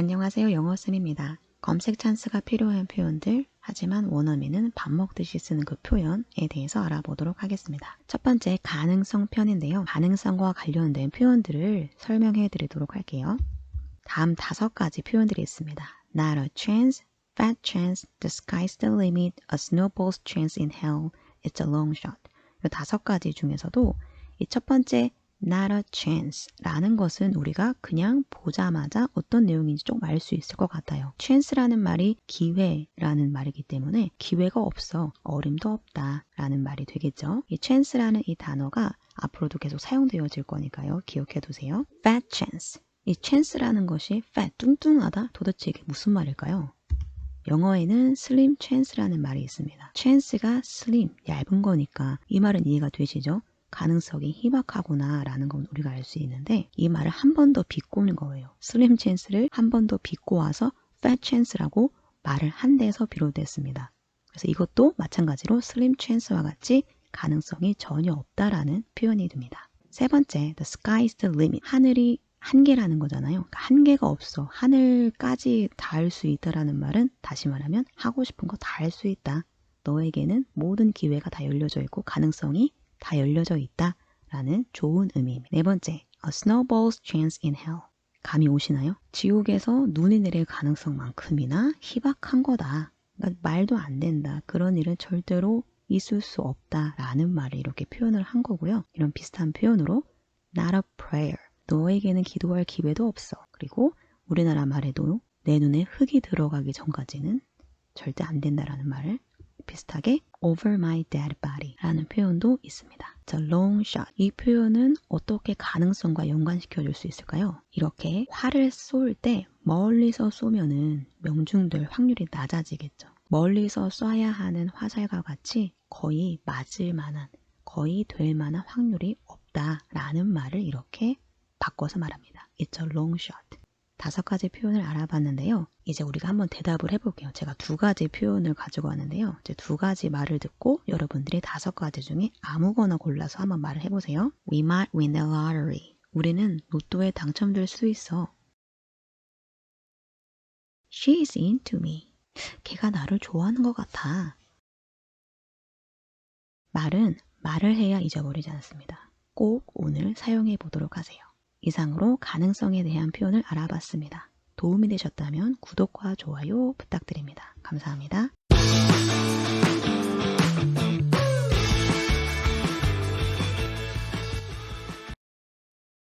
안녕하세요. 영어쌤입니다. 검색 찬스가 필요한 표현들, 하지만 원어민은 밥 먹듯이 쓰는 그 표현에 대해서 알아보도록 하겠습니다. 첫 번째, 가능성 편인데요. 가능성과 관련된 표현들을 설명해 드리도록 할게요. 다음 다섯 가지 표현들이 있습니다. Not a chance, fat chance, the sky's the limit, a snowball's chance in hell, it's a long shot. 이 다섯 가지 중에서도 이 첫 번째 not a chance 라는 것은 우리가 그냥 보자마자 어떤 내용인지 좀알수 있을 것 같아요. chance라는 말이 기회라는 말이기 때문에 기회가 없어 어림도 없다 라는 말이 되겠죠. 이 chance라는 이 단어가 앞으로도 계속 사용되어질 거니까요. 기억해 두세요. fat chance. 이 chance라는 것이 fat, 뚱뚱하다? 도대체 이게 무슨 말일까요? 영어에는 slim chance라는 말이 있습니다. chance가 slim, 얇은 거니까 이 말은 이해가 되시죠? 가능성이 희박하구나 라는 건 우리가 알 수 있는데 이 말을 한 번 더 비꼬는 거예요. slim chance를 한 번 더 비꼬 와서 fat chance라고 말을 한 데서 비롯됐습니다. 그래서 이것도 마찬가지로 slim chance와 같이 가능성이 전혀 없다라는 표현이 됩니다. 세 번째, the sky is the limit. 하늘이 한계라는 거잖아요. 그러니까 한계가 없어. 하늘까지 닿을 수 있다라는 말은 다시 말하면 하고 싶은 거 다 할 수 있다. 너에게는 모든 기회가 다 열려져 있고 가능성이 다 열려져 있다. 라는 좋은 의미입니다. 네 번째, a snowball's chance in hell. 감이 오시나요? 지옥에서 눈이 내릴 가능성만큼이나 희박한 거다. 그러니까 말도 안 된다. 그런 일은 절대로 있을 수 없다 라는 말을 이렇게 표현을 한 거고요. 이런 비슷한 표현으로 not a prayer. 너에게는 기도할 기회도 없어. 그리고 우리나라 말에도 내 눈에 흙이 들어가기 전까지는 절대 안 된다라는 말을 비슷하게 over my dead body 라는 표현도 있습니다. The long shot. 이 표현은 어떻게 가능성과 연관시켜 줄 수 있을까요? 이렇게 활을 쏠 때 멀리서 쏘면은 명중될 확률이 낮아지겠죠. 멀리서 쏴야 하는 화살과 같이 거의 맞을 만한, 거의 될 만한 확률이 없다라는 말을 이렇게 바꿔서 말합니다. It's a long shot. 다섯 가지 표현을 알아봤는데요. 이제 우리가 한번 대답을 해볼게요. 제가 두 가지 표현을 가지고 왔는데요. 이제 두 가지 말을 듣고 여러분들이 다섯 가지 중에 아무거나 골라서 한번 말을 해보세요. We might win the lottery. 우리는 로또에 당첨될 수 있어. She is into me. 걔가 나를 좋아하는 것 같아. 말은 말을 해야 잊어버리지 않습니다. 꼭 오늘 사용해 보도록 하세요. 이상으로 가능성에 대한 표현을 알아봤습니다. 도움이 되셨다면 구독과 좋아요 부탁드립니다. 감사합니다.